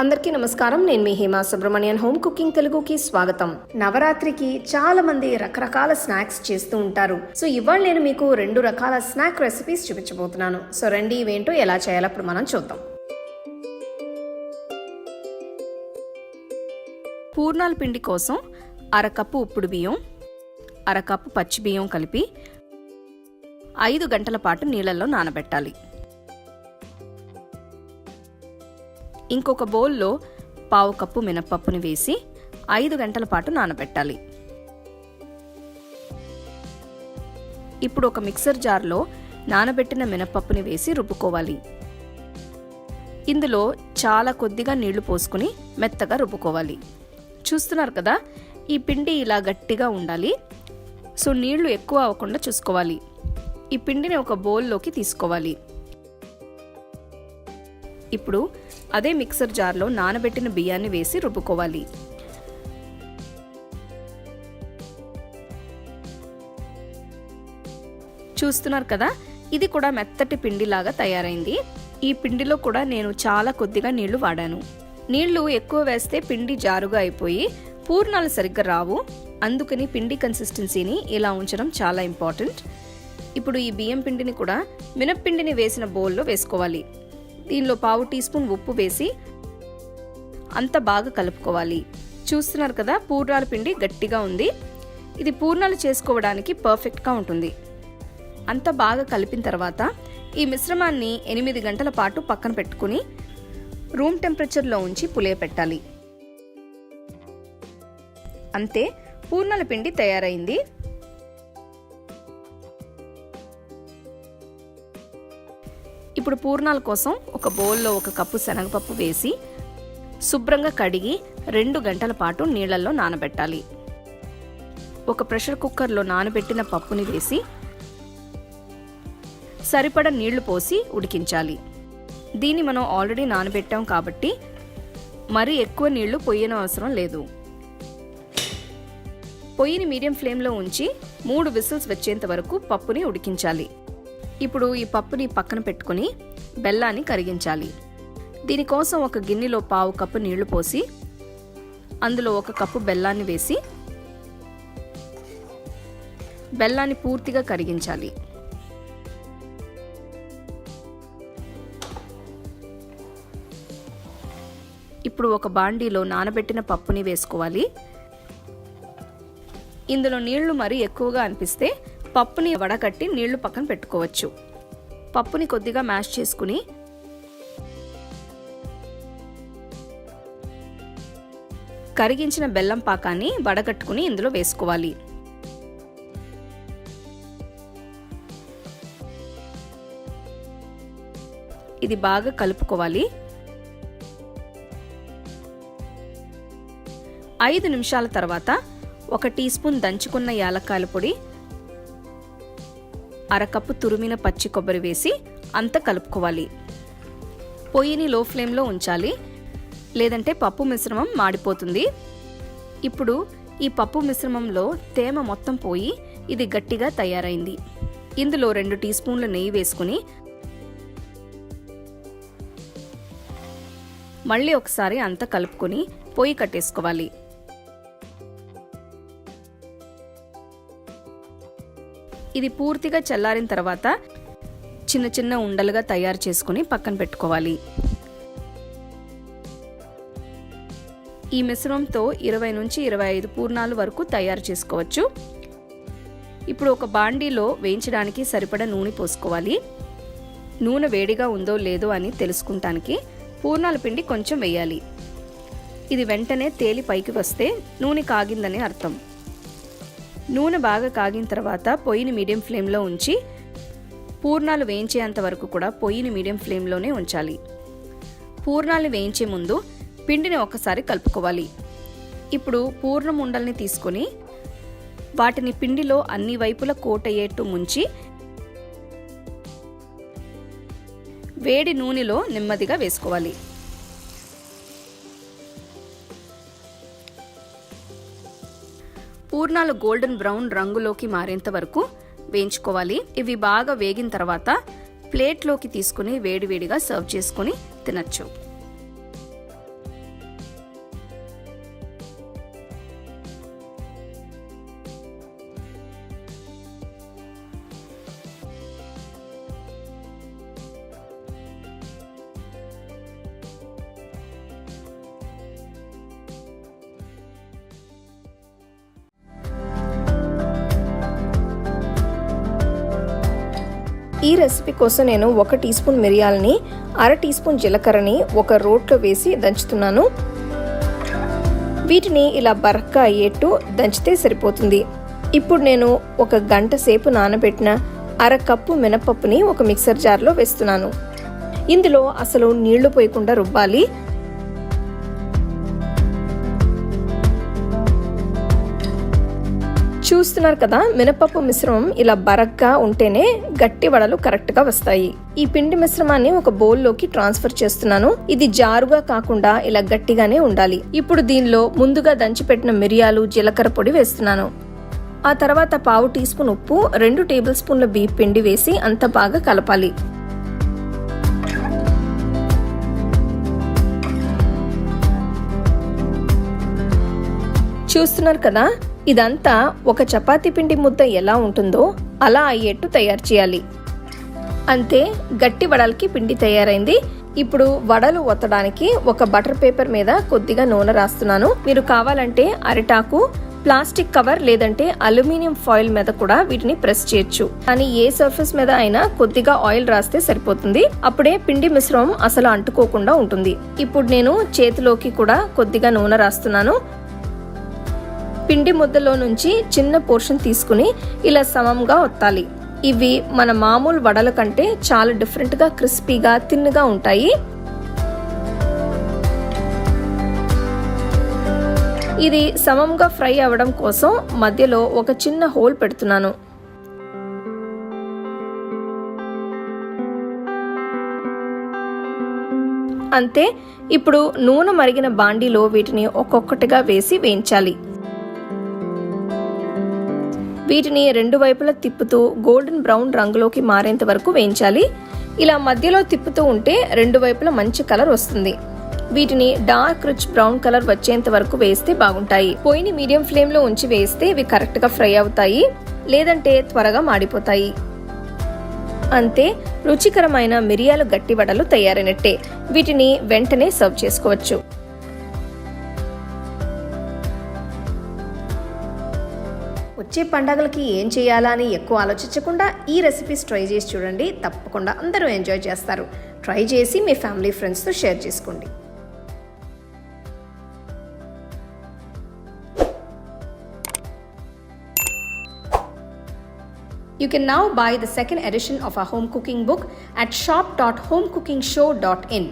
అందరికీ నమస్కారం. నేను మీ హేమా సుబ్రహ్మణ్యన్. హోమ్ కుకింగ్ తెలుగుకి స్వాగతం. నవరాత్రికి చాలా మంది రకరకాల స్నాక్స్ చేస్తూ ఉంటారు. సో ఇవాళ నేను మీకు రెండు రకాల స్నాక్ రెసిపీస్ చూపించబోతున్నాను. సో రండి ఇవేంటో ఎలా చేయాలో ఇప్పుడు మనం చూద్దాం. పూర్ణాల పిండి కోసం అరకప్పు ఉప్పుడు బియ్యం అరకప్పు పచ్చి బియ్యం కలిపి ఐదు గంటల పాటు నీళ్ళల్లో నానబెట్టాలి. ఇంకొక బౌల్లో పావు కప్పు మినప్పప్పుని వేసి ఐదు గంటల పాటు నానబెట్టాలి. ఇప్పుడు ఒక మిక్సర్ జార్లో నానబెట్టిన మినప్పప్పుని వేసి రుబ్బుకోవాలి. ఇందులో చాలా కొద్దిగా నీళ్ళు పోసుకుని మెత్తగా రుబ్బుకోవాలి. చూస్తున్నారు కదా ఈ పిండి ఇలా గట్టిగా ఉండాలి. సో నీళ్ళు ఎక్కువ అవ్వకుండా చూసుకోవాలి. ఈ పిండిని ఒక బౌల్లోకి తీసుకోవాలి. ఇప్పుడు అదే మిక్సర్ జార్లో నానబెట్టిన బియ్యాన్ని వేసి రుబ్బుకోవాలి. చూస్తున్నారు కదా? ఇది కూడా మెత్తటి పిండిలాగా తయారైంది. ఈ పిండిలో కూడా నేను చాలా కొద్దిగా నీళ్ళు వాడాను. నీళ్ళు ఎక్కువ వేస్తే పిండి జారుగా అయిపోయి పూర్ణాలు సరిగ్గా రావు. అందుకని పిండి కన్సిస్టెన్సీని ఇలా ఉంచడం చాలా ఇంపార్టెంట్ ఇప్పుడు ఈ బియ్యం పిండిని కూడా మినప్పిండిని వేసిన బౌల్లో వేసుకోవాలి. దీనిలో పావు టీ స్పూన్ ఉప్పు వేసి అంత బాగా కలుపుకోవాలి. చూస్తున్నారు కదా పూర్ణాల పిండి గట్టిగా ఉంది. ఇది పూర్ణాలు చేసుకోవడానికి పర్ఫెక్ట్గా ఉంటుంది. అంత బాగా కలిపిన తర్వాత ఈ మిశ్రమాన్ని ఎనిమిది గంటల పాటు పక్కన పెట్టుకుని రూమ్ టెంపరేచర్లో ఉంచి పులియపెట్టాలి అంతే పూర్ణాల పిండి తయారైంది. ఇప్పుడు పూర్ణాల కోసం ఒక బౌల్లో ఒక కప్పు శనగపప్పు వేసి శుభ్రంగా కడిగి రెండు గంటల పాటు నీళ్ళలో నానబెట్టాలి. ఒక ప్రెషర్ కుక్కర్లో నానబెట్టిన పప్పుని వేసి సరిపడ నీళ్ళు పోసి ఉడికించాలి. దీన్ని మనం ఆల్రెడీ నానబెట్టాం కాబట్టి మరీ ఎక్కువ నీళ్ళు పొయ్యన అవసరం లేదు. పొయ్యిని మీడియం ఫ్లేమ్లో ఉంచి మూడు విసిల్స్ వచ్చేంత వరకు పప్పుని ఉడికించాలి. ఇప్పుడు ఈ పప్పుని పక్కన పెట్టుకుని బెల్లాన్ని కరిగించాలి. దీనికోసం ఒక గిన్నెలో పావు కప్పు నీళ్ళు పోసి అందులో ఒక కప్పు బెల్లాన్ని వేసి బెల్లాన్ని పూర్తిగా కరిగించాలి. ఇప్పుడు ఒక బాండీలో నానబెట్టిన పప్పుని వేసుకోవాలి. ఇందులో నీళ్ళు మరీ ఎక్కువగా అనిపిస్తే పప్పుని వడకట్టి నీళ్ళు పక్కన పెట్టుకోవచ్చు. పప్పుని కొద్దిగా మ్యాష్ చేసుకుని కరిగించిన బెల్లం పాకాన్ని వడగట్టుకుని ఇందులో వేసుకోవాలి. ఇది బాగా కలుపుకోవాలి. ఐదు నిమిషాల తర్వాత ఒక టీ స్పూన్ దంచుకున్న యాలక్కాయల పొడి అరకప్పు తురిమిన పచ్చి కొబ్బరి వేసి అంత కలుపుకోవాలి. పొయ్యిని లో ఫ్లేమ్లో ఉంచాలి. లేదంటే పప్పు మిశ్రమం మాడిపోతుంది. ఇప్పుడు ఈ పప్పు మిశ్రమంలో తేమ మొత్తం పోయి ఇది గట్టిగా తయారైంది. ఇందులో రెండు టీ స్పూన్ల నెయ్యి వేసుకుని మళ్ళీ ఒకసారి అంతా కలుపుకొని పొయ్యి కట్టేసుకోవాలి. ఇది పూర్తిగా చల్లారిన తర్వాత చిన్న చిన్న ఉండలుగా తయారు చేసుకుని పక్కన పెట్టుకోవాలి. ఈ మిశ్రమంతో ఇరవై నుంచి ఇరవై ఐదు పూర్ణాలు వరకు తయారు చేసుకోవచ్చు. ఇప్పుడు ఒక బాండీలో వేయించడానికి సరిపడ నూనె పోసుకోవాలి. నూనె వేడిగా ఉందో లేదో అని తెలుసుకుంటానికి పూర్ణాల పిండి కొంచెం వేయాలి. ఇది వెంటనే తేలి పైకి వస్తే నూనె కాగిందని అర్థం. నూనె బాగా కాగిన తర్వాత పొయ్యిని మీడియం ఫ్లేమ్లో ఉంచి పూర్ణాలు వేయించేంత వరకు కూడా పొయ్యిని మీడియం ఫ్లేమ్లోనే ఉంచాలి. పూర్ణాలు వేయించే ముందు పిండిని ఒకసారి కలుపుకోవాలి. ఇప్పుడు పూర్ణం ఉండల్ని తీసుకొని వాటిని పిండిలో అన్ని వైపుల కోట్ అయ్యేట్టు ముంచి వేడి నూనెలో నెమ్మదిగా వేసుకోవాలి. పూర్ణాలు గోల్డెన్ బ్రౌన్ రంగులోకి మారేంత వరకు వేయించుకోవాలి. ఇవి బాగా వేగిన తర్వాత ప్లేట్లోకి తీసుకుని వేడివేడిగా సర్వ్ చేసుకుని తినచ్చు. ఈ రెసిపీ కోసం నేను ఒక టీ స్పూన్ మిరియాలని అర టీ స్పూన్ జీలకర్రని ఒక రోట్లో వేసి దంచుతున్నాను. వీటిని ఇలా బరక్గా అయ్యేట్టు దంచితే సరిపోతుంది. ఇప్పుడు నేను ఒక గంట సేపు నానబెట్టిన అర కప్పు మినపప్పుని ఒక మిక్సర్ జార్లో వేస్తున్నాను. ఇందులో అసలు నీళ్ళు పోయకుండా రుబ్బాలి. చూస్తున్నారు కదా మినపప్పు మిశ్రమం ఇలా బరగ్గా ఉంటేనే గట్టి వడలు కరెక్ట్గా వస్తాయి. ఈ పిండి మిశ్రమాన్ని ఒక బౌల్లోకి ట్రాన్స్ఫర్ చేస్తున్నాను. ఇది జారుగా కాకుండా ఇలా గట్టిగానే ఉండాలి. ఇప్పుడు దీనిలో ముందుగా దంచిపెట్టిన మిరియాలు జీలకర్ర పొడి వేస్తున్నాను. ఆ తర్వాత పావు టీ స్పూన్ ఉప్పు రెండు టేబుల్ స్పూన్ల బీప్ పిండి వేసి అంత బాగా కలపాలి. చూస్తున్నారు కదా ఇదంతా ఒక చపాతీ పిండి ముద్ద ఎలా ఉంటుందో అలా అయ్యేట్టు తయారు చేయాలి. అంతే గట్టి వడలకి పిండి తయారైంది. ఇప్పుడు వడలు ఒత్తడానికి ఒక బటర్ పేపర్ మీద కొద్దిగా నూనె రాస్తున్నాను. మీరు కావాలంటే అరిటాకు ప్లాస్టిక్ కవర్ లేదంటే అల్యూమినియం ఫాయిల్ మీద కూడా వీటిని ప్రెస్ చేయొచ్చు. కానీ ఏ సర్ఫేస్ మీద అయినా కొద్దిగా ఆయిల్ రాస్తే సరిపోతుంది. అప్పుడే పిండి మిశ్రమం అసలు అంటుకోకుండా ఉంటుంది. ఇప్పుడు నేను చేతిలోకి కూడా కొద్దిగా నూనె రాస్తున్నాను. పిండి ముద్దలో నుంచి చిన్న పోర్షన్ తీసుకుని ఇలా సమంగా ఒత్తాలి. ఇవి మన మామూలు వడల కంటే చాలా డిఫరెంట్గా క్రిస్పీగా తిన్నుగా ఉంటాయి. ఇది సమంగా ఫ్రై అవ్వడం కోసం మధ్యలో ఒక చిన్న హోల్ పెడుతున్నాను. అంతే ఇప్పుడు నూనె మరిగిన బాండీలో వీటిని ఒక్కొక్కటిగా వేసి వేయించాలి. వీటిని రెండు వైపులా తిప్పుతూ గోల్డెన్ బ్రౌన్ రంగులోకి మారేంత వరకు వేయించాలి. ఇలా మధ్యలో తిప్పుతూ ఉంటే రెండు వైపులా మంచి కలర్ వస్తుంది. వీటిని డార్క్ రిచ్ బ్రౌన్ కలర్ వచ్చేంత వరకు వేస్తే బాగుంటాయి. పొయ్యిని మీడియం ఫ్లేమ్లో ఉంచి వేస్తే ఇవి కరెక్ట్గా ఫ్రై అవుతాయి లేదంటే త్వరగా మాడిపోతాయి. అంతే రుచికరమైన మిరియాలు గట్టి వడలు తయారైనట్టే. వీటిని వెంటనే సర్వ్ చేసుకోవచ్చు. వచ్చే పండగలకి ఏం చేయాలా అని ఎక్కువ ఆలోచించకుండా ఈ రెసిపీస్ ట్రై చేసి చూడండి. తప్పకుండా అందరూ ఎంజాయ్ చేస్తారు. ట్రై చేసి మీ ఫ్యామిలీ ఫ్రెండ్స్తో షేర్ చేసుకోండి. You can now buy the second edition of our home cooking book at shop.homecookingshow.in.